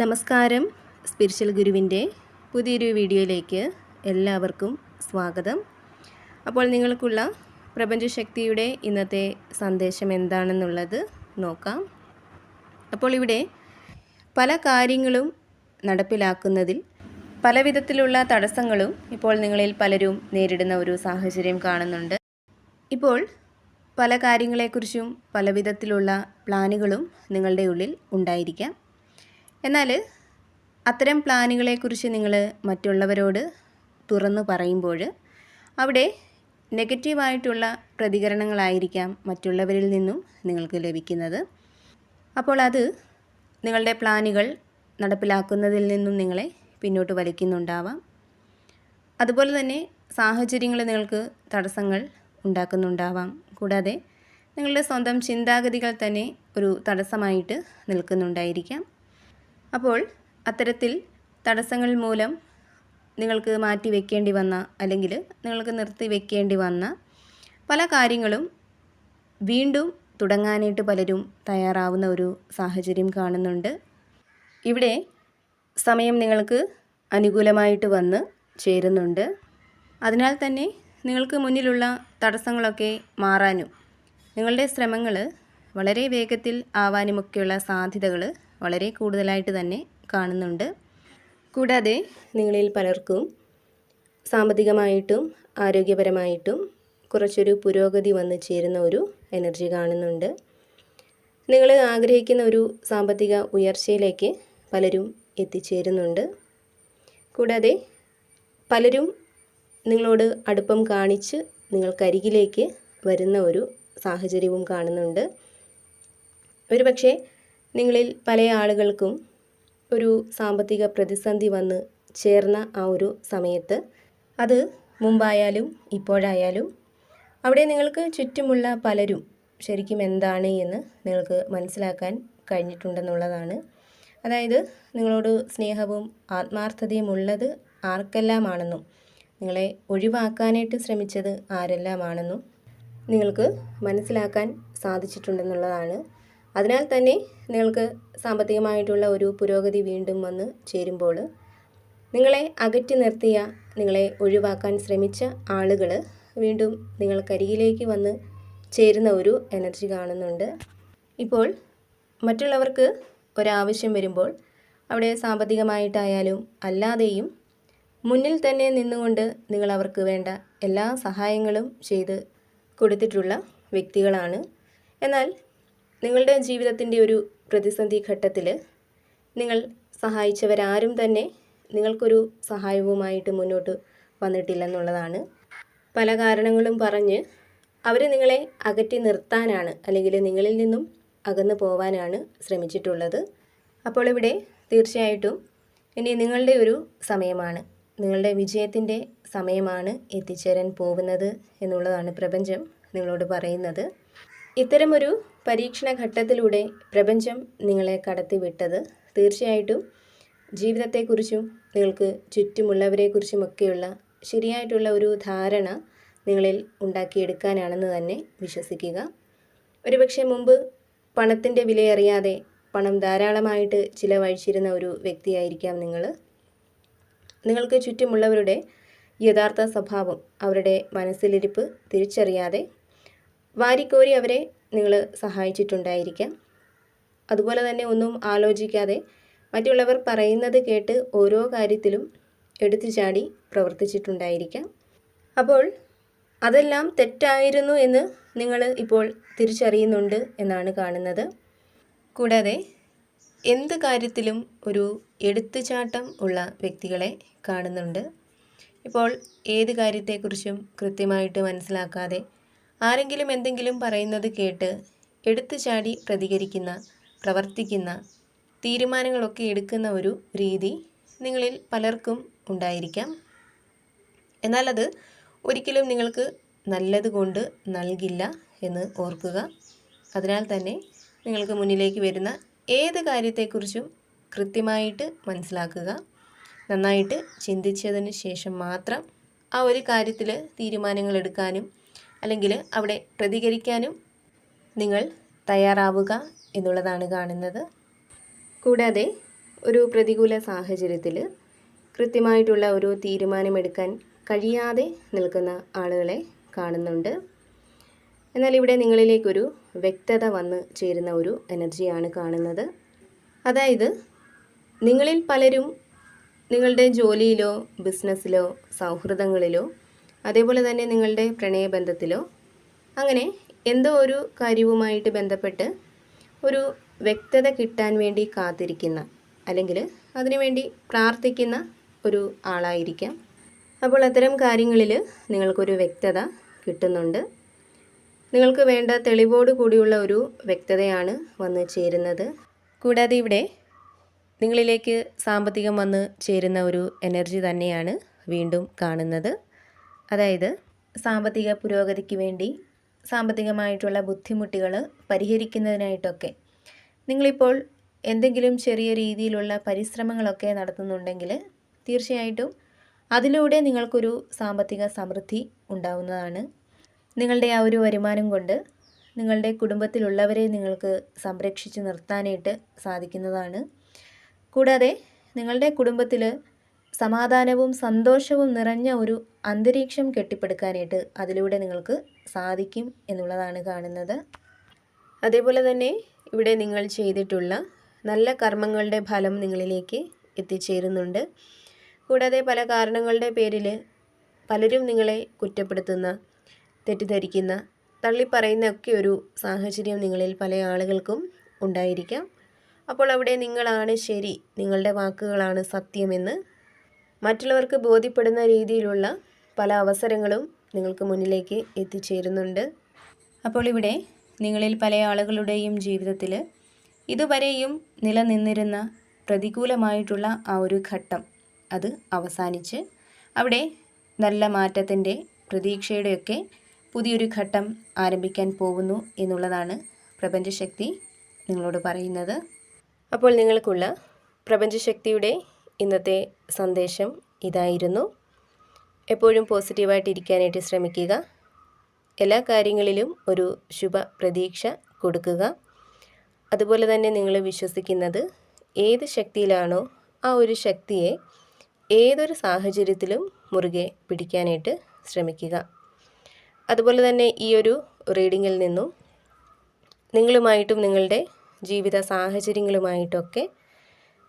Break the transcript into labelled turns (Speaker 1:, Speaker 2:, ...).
Speaker 1: നമസ്കാരം. സ്പിരിച്വൽ ഗുരുവിന്റെ പുതിയൊരു വീഡിയോയിലേക്ക് എല്ലാവർക്കും സ്വാഗതം. അപ്പോൾ നിങ്ങൾക്കുള്ള പ്രപഞ്ചശക്തിയുടെ ഇന്നത്തെ സന്ദേശം എന്താണെന്നുള്ളത് നോക്കാം. അപ്പോൾ ഇവിടെ പല കാര്യങ്ങളും നടപ്പിലാക്കുന്നതിൽ പല വിധത്തിലുള്ള തടസ്സങ്ങളും ഇപ്പോൾ നിങ്ങളിൽ പലരും നേരിടുന്ന ഒരു സാഹചര്യം കാണുന്നുണ്ട്. ഇപ്പോൾ പല കാര്യങ്ങളെക്കുറിച്ചും പല വിധത്തിലുള്ള പ്ലാനുകളും നിങ്ങളുടെ ഉള്ളിൽ ഉണ്ടായിരിക്കാം. എന്നാൽ അത്തരം പ്ലാനുകളെക്കുറിച്ച് നിങ്ങൾ മറ്റുള്ളവരോട് തുറന്നു പറയുമ്പോൾ അവിടെ നെഗറ്റീവായിട്ടുള്ള പ്രതികരണങ്ങളായിരിക്കാം മറ്റുള്ളവരിൽ നിന്നും നിങ്ങൾക്ക് ലഭിക്കുന്നത്. അപ്പോൾ അത് നിങ്ങളുടെ പ്ലാനുകൾ നടപ്പിലാക്കുന്നതിൽ നിന്നും നിങ്ങളെ പിന്നോട്ട് വലിക്കുന്നുണ്ടാവാം. അതുപോലെ തന്നെ സാഹചര്യങ്ങൾ നിങ്ങൾക്ക് തടസ്സങ്ങൾ ഉണ്ടാക്കുന്നുണ്ടാവാം. കൂടാതെ നിങ്ങളുടെ സ്വന്തം ചിന്താഗതികൾ തന്നെ ഒരു തടസ്സമായിട്ട് നിൽക്കുന്നുണ്ടായിരിക്കാം. അപ്പോൾ അത്തരത്തിൽ തടസ്സങ്ങൾ മൂലം നിങ്ങൾക്ക് മാറ്റി വെക്കേണ്ടി വന്ന അല്ലെങ്കിൽ നിങ്ങൾക്ക് നിർത്തി വെക്കേണ്ടി വന്ന പല കാര്യങ്ങളും വീണ്ടും തുടങ്ങാനായിട്ട് പലരും തയ്യാറാവുന്ന ഒരു സാഹചര്യം കാണുന്നുണ്ട്. ഇവിടെ സമയം നിങ്ങൾക്ക് അനുകൂലമായിട്ട് വന്ന് ചേരുന്നുണ്ട്. അതിനാൽ തന്നെ നിങ്ങൾക്ക് മുന്നിലുള്ള തടസ്സങ്ങളൊക്കെ മാറാനും നിങ്ങളുടെ ശ്രമങ്ങൾ വളരെ വേഗത്തിൽ ആവാനുമൊക്കെയുള്ള സാധ്യതകൾ വളരെ കൂടുതലായിട്ട് തന്നെ കാണുന്നുണ്ട്. കൂടാതെ നിങ്ങളിൽ പലർക്കും സാമ്പത്തികമായിട്ടും ആരോഗ്യപരമായിട്ടും കുറച്ചൊരു പുരോഗതി വന്നു ചേരുന്ന ഒരു എനർജി കാണുന്നുണ്ട്. നിങ്ങൾ ആഗ്രഹിക്കുന്ന ഒരു സാമ്പത്തിക ഉയർച്ചയിലേക്ക് പലരും എത്തിച്ചേരുന്നുണ്ട്. കൂടാതെ പലരും നിങ്ങളോട് അടുപ്പം കാണിച്ച് നിങ്ങൾക്കരികിലേക്ക് വരുന്ന ഒരു സാഹചര്യവും കാണുന്നുണ്ട്. ഒരുപക്ഷെ നിങ്ങളിൽ പല ആളുകൾക്കും ഒരു സാമ്പത്തിക പ്രതിസന്ധി വന്ന് ചേർന്ന ആ ഒരു സമയത്ത് അത് മുമ്പായാലും ഇപ്പോഴായാലും അവിടെ നിങ്ങൾക്ക് ചുറ്റുമുള്ള പലരും ശരിക്കും എന്താണ് എന്ന് നിങ്ങൾക്ക് മനസ്സിലാക്കാൻ കഴിഞ്ഞിട്ടുണ്ടെന്നുള്ളതാണ്. അതായത് നിങ്ങളോട് സ്നേഹവും ആത്മാർത്ഥതയും ഉള്ളത് ആർക്കെല്ലാമാണെന്നും നിങ്ങളെ ഒഴിവാക്കാനായിട്ട് ശ്രമിച്ചത് ആരെല്ലാമാണെന്നും നിങ്ങൾക്ക് മനസ്സിലാക്കാൻ സാധിച്ചിട്ടുണ്ടെന്നുള്ളതാണ്. അതിനാൽ തന്നെ നിങ്ങൾക്ക് സാമ്പത്തികമായിട്ടുള്ള ഒരു പുരോഗതി വീണ്ടും വന്ന് ചേരുമ്പോൾ നിങ്ങളെ അകറ്റി നിർത്തിയ നിങ്ങളെ ഒഴിവാക്കാൻ ശ്രമിച്ച ആളുകൾ വീണ്ടും നിങ്ങൾക്കരികിലേക്ക് വന്ന് ചേരുന്ന ഒരു എനർജി കാണുന്നുണ്ട്. ഇപ്പോൾ മറ്റുള്ളവർക്ക് ഒരാവശ്യം വരുമ്പോൾ അവിടെ സാമ്പത്തികമായിട്ടായാലും അല്ലാതെയും മുന്നിൽ തന്നെ നിന്നുകൊണ്ട് നിങ്ങൾ അവർക്ക് വേണ്ട എല്ലാ സഹായങ്ങളും ചെയ്ത് കൊടുത്തിട്ടുള്ള വ്യക്തികളാണ്. എന്നാൽ നിങ്ങളുടെ ജീവിതത്തിന്റെ ഒരു പ്രതിസന്ധി ഘട്ടത്തിൽ നിങ്ങൾ സഹായിച്ചവരാരും തന്നെ നിങ്ങൾക്കൊരു സഹായവുമായിട്ട് മുന്നോട്ട് വന്നിട്ടില്ലെന്നുള്ളതാണ്. പല കാരണങ്ങളും പറഞ്ഞ് അവർ നിങ്ങളെ അകറ്റി നിർത്താനാണ് അല്ലെങ്കിൽ നിങ്ങളിൽ നിന്നും അകന്നു പോവാനാണ് ശ്രമിച്ചിട്ടുള്ളത്. അപ്പോൾ ഇവിടെ തീർച്ചയായിട്ടും ഇനി നിങ്ങളുടെ ഒരു സമയമാണ്. നിങ്ങളുടെ വിജയത്തിന്റെ സമയമാണ് എത്തിച്ചേരാൻ പോകുന്നത് എന്നുള്ളതാണ് പ്രപഞ്ചം നിങ്ങളോട് പറയുന്നത്. ഇത്തരമൊരു പരീക്ഷണ ഘട്ടത്തിലൂടെ പ്രപഞ്ചം നിങ്ങളെ കടത്തിവിട്ടത് തീർച്ചയായിട്ടും ജീവിതത്തെക്കുറിച്ചും നിങ്ങൾക്ക് ചുറ്റുമുള്ളവരെക്കുറിച്ചുമൊക്കെയുള്ള ശരിയായിട്ടുള്ള ഒരു ധാരണ നിങ്ങളിൽ ഉണ്ടാക്കിയെടുക്കാനാണെന്ന് തന്നെ വിശ്വസിക്കുക. ഒരുപക്ഷെ മുമ്പ് പണത്തിന്റെ വിലയറിയാതെ പണം ധാരാളമായിട്ട് ചിലവഴിച്ചിരുന്ന ഒരു വ്യക്തിയായിരിക്കാം നിങ്ങൾ നിങ്ങൾക്ക് ചുറ്റുമുള്ളവരുടെ യഥാർത്ഥ സ്വഭാവം അവരുടെ മനസ്സിലിരിപ്പ് തിരിച്ചറിയാതെ വാരിക്കോരി അവരെ നിങ്ങൾ സഹായിച്ചിട്ടുണ്ടായിരിക്കാം. അതുപോലെ തന്നെ ഒന്നും ആലോചിക്കാതെ മറ്റുള്ളവർ പറയുന്നത് കേട്ട് ഓരോ കാര്യത്തിലും എടുത്തു ചാടി പ്രവർത്തിച്ചിട്ടുണ്ടായിരിക്കാം. അപ്പോൾ അതെല്ലാം തെറ്റായിരുന്നു എന്ന് നിങ്ങൾ ഇപ്പോൾ തിരിച്ചറിയുന്നുണ്ട് എന്നാണ് കാണുന്നത്. കൂടാതെ എന്ത് കാര്യത്തിലും ഒരു എടുത്തുചാട്ടം ഉള്ള വ്യക്തികളെ കാണുന്നുണ്ട്. ഇപ്പോൾ ഏത് കാര്യത്തെക്കുറിച്ചും കൃത്യമായിട്ട് മനസ്സിലാക്കാതെ ആരെങ്കിലും എന്തെങ്കിലും പറയുന്നത് കേട്ട് എടുത്തു ചാടി പ്രതികരിക്കുന്ന പ്രവർത്തിക്കുന്ന തീരുമാനങ്ങളൊക്കെ എടുക്കുന്ന ഒരു രീതി നിങ്ങളിൽ പലർക്കും ഉണ്ടായിരിക്കാം. എന്നാൽ അത് ഒരിക്കലും നിങ്ങൾക്ക് നല്ലത് കൊണ്ട് നൽകില്ല എന്ന് ഓർക്കുക. അതിനാൽ തന്നെ നിങ്ങൾക്ക് മുന്നിലേക്ക് വരുന്ന ഏത് കാര്യത്തെക്കുറിച്ചും കൃത്യമായിട്ട് മനസ്സിലാക്കുക. നന്നായിട്ട് ചിന്തിച്ചതിന് ശേഷം മാത്രം ആ ഒരു കാര്യത്തിൽ തീരുമാനങ്ങൾ എടുക്കാനും അല്ലെങ്കിൽ അവിടെ പ്രതികരിക്കാനും നിങ്ങൾ തയ്യാറാവുക എന്നുള്ളതാണ് കാണുന്നത്. കൂടാതെ ഒരു പ്രതികൂല സാഹചര്യത്തിൽ കൃത്യമായിട്ടുള്ള ഒരു തീരുമാനമെടുക്കാൻ കഴിയാതെ നിൽക്കുന്ന ആളുകളെ കാണുന്നുണ്ട്. എന്നാൽ ഇവിടെ നിങ്ങളിലേക്കൊരു വ്യക്തത വന്ന് ചേരുന്ന ഒരു എനർജിയാണ് കാണുന്നത്. അതായത് നിങ്ങളിൽ പലരും നിങ്ങളുടെ ജോലിയിലോ ബിസിനസ്സിലോ സൗഹൃദങ്ങളിലോ അതേപോലെ തന്നെ നിങ്ങളുടെ പ്രണയബന്ധത്തിലോ അങ്ങനെ എന്തോ ഒരു കാര്യവുമായിട്ട് ബന്ധപ്പെട്ട് ഒരു വ്യക്തത കിട്ടാൻ വേണ്ടി കാത്തിരിക്കുന്ന അല്ലെങ്കിൽ അതിനുവേണ്ടി പ്രാർത്ഥിക്കുന്ന ഒരു ആളായിരിക്കാം. അപ്പോൾ അത്തരം കാര്യങ്ങളിൽ നിങ്ങൾക്കൊരു വ്യക്തത കിട്ടുന്നുണ്ട്. നിങ്ങൾക്ക് വേണ്ട തെളിവോട് കൂടിയുള്ള ഒരു വ്യക്തതയാണ് വന്ന് ചേരുന്നത്. കൂടാതെ ഇവിടെ നിങ്ങളിലേക്ക് സാമ്പത്തികം വന്ന് ചേരുന്ന ഒരു എനർജി തന്നെയാണ് വീണ്ടും കാണുന്നത്. അതായത് സാമ്പത്തിക പുരോഗതിക്ക് വേണ്ടി സാമ്പത്തികമായിട്ടുള്ള ബുദ്ധിമുട്ടുകൾ പരിഹരിക്കുന്നതിനായിട്ടൊക്കെ. നിങ്ങളിപ്പോൾ എന്തെങ്കിലും ചെറിയ രീതിയിലുള്ള പരിശ്രമങ്ങളൊക്കെ നടത്തുന്നുണ്ടെങ്കിൽ തീർച്ചയായിട്ടും അതിലൂടെ നിങ്ങൾക്കൊരു സാമ്പത്തിക സമൃദ്ധി ഉണ്ടാവുന്നതാണ്. നിങ്ങളുടെ ആ ഒരു വരുമാനം കൊണ്ട് നിങ്ങളുടെ കുടുംബത്തിലുള്ളവരെ നിങ്ങൾക്ക് സംരക്ഷിച്ച് നിർത്താനായിട്ട് സാധിക്കുന്നതാണ്. കൂടാതെ നിങ്ങളുടെ കുടുംബത്തിൽ സമാധാനവും സന്തോഷവും നിറഞ്ഞ ഒരു അന്തരീക്ഷം കെട്ടിപ്പടുക്കാനായിട്ട് അതിലൂടെ നിങ്ങൾക്ക് സാധിക്കും എന്നുള്ളതാണ് കാണുന്നത്. അതേപോലെ തന്നെ ഇവിടെ നിങ്ങൾ ചെയ്തിട്ടുള്ള നല്ല കർമ്മങ്ങളുടെ ഫലം നിങ്ങളിലേക്ക് എത്തിച്ചേരുന്നുണ്ട്. കൂടാതെ പല കാരണങ്ങളുടെ പേരിൽ പലരും നിങ്ങളെ കുറ്റപ്പെടുത്തുന്ന തെറ്റിദ്ധരിക്കുന്ന തള്ളിപ്പറയുന്ന ഒക്കെ ഒരു സാഹചര്യം നിങ്ങളിൽ പല ആളുകൾക്കും ഉണ്ടായിരിക്കാം. അപ്പോൾ അവിടെ നിങ്ങളാണ് ശരി നിങ്ങളുടെ വാക്കുകളാണ് സത്യമെന്ന് മറ്റുള്ളവർക്ക് ബോധ്യപ്പെടുന്ന രീതിയിലുള്ള പല അവസരങ്ങളും നിങ്ങൾക്ക് മുന്നിലേക്ക് എത്തിച്ചേരുന്നുണ്ട്. അപ്പോൾ ഇവിടെ നിങ്ങളിൽ പല ആളുകളുടെയും ജീവിതത്തിൽ ഇതുവരെയും നിലനിന്നിരുന്ന പ്രതികൂലമായിട്ടുള്ള ആ ഒരു ഘട്ടം അത് അവസാനിച്ച് അവിടെ നല്ല മാറ്റത്തിന്റെ പ്രതീക്ഷയുടെയൊക്കെ പുതിയൊരു ഘട്ടം ആരംഭിക്കാൻ പോകുന്നു എന്നുള്ളതാണ് പ്രപഞ്ചശക്തി നിങ്ങളോട് പറയുന്നത്. അപ്പോൾ നിങ്ങൾക്കുള്ള പ്രപഞ്ചശക്തിയുടെ ഇന്നത്തെ സന്ദേശം ഇതായിരുന്നു. എപ്പോഴും പോസിറ്റീവായിട്ടിരിക്കാനായിട്ട് ശ്രമിക്കുക. എല്ലാ കാര്യങ്ങളിലും ഒരു ശുഭ പ്രതീക്ഷ കൊടുക്കുക. അതുപോലെ തന്നെ നിങ്ങൾ വിശ്വസിക്കുന്നത് ഏത് ശക്തിയിലാണോ ആ ഒരു ശക്തിയെ ഏതൊരു സാഹചര്യത്തിലും മുറുകെ പിടിക്കാനായിട്ട് ശ്രമിക്കുക. അതുപോലെ തന്നെ ഈ ഒരു റീഡിങ്ങിൽ നിന്നും നിങ്ങളുമായിട്ടും നിങ്ങളുടെ ജീവിത സാഹചര്യങ്ങളുമായിട്ടൊക്കെ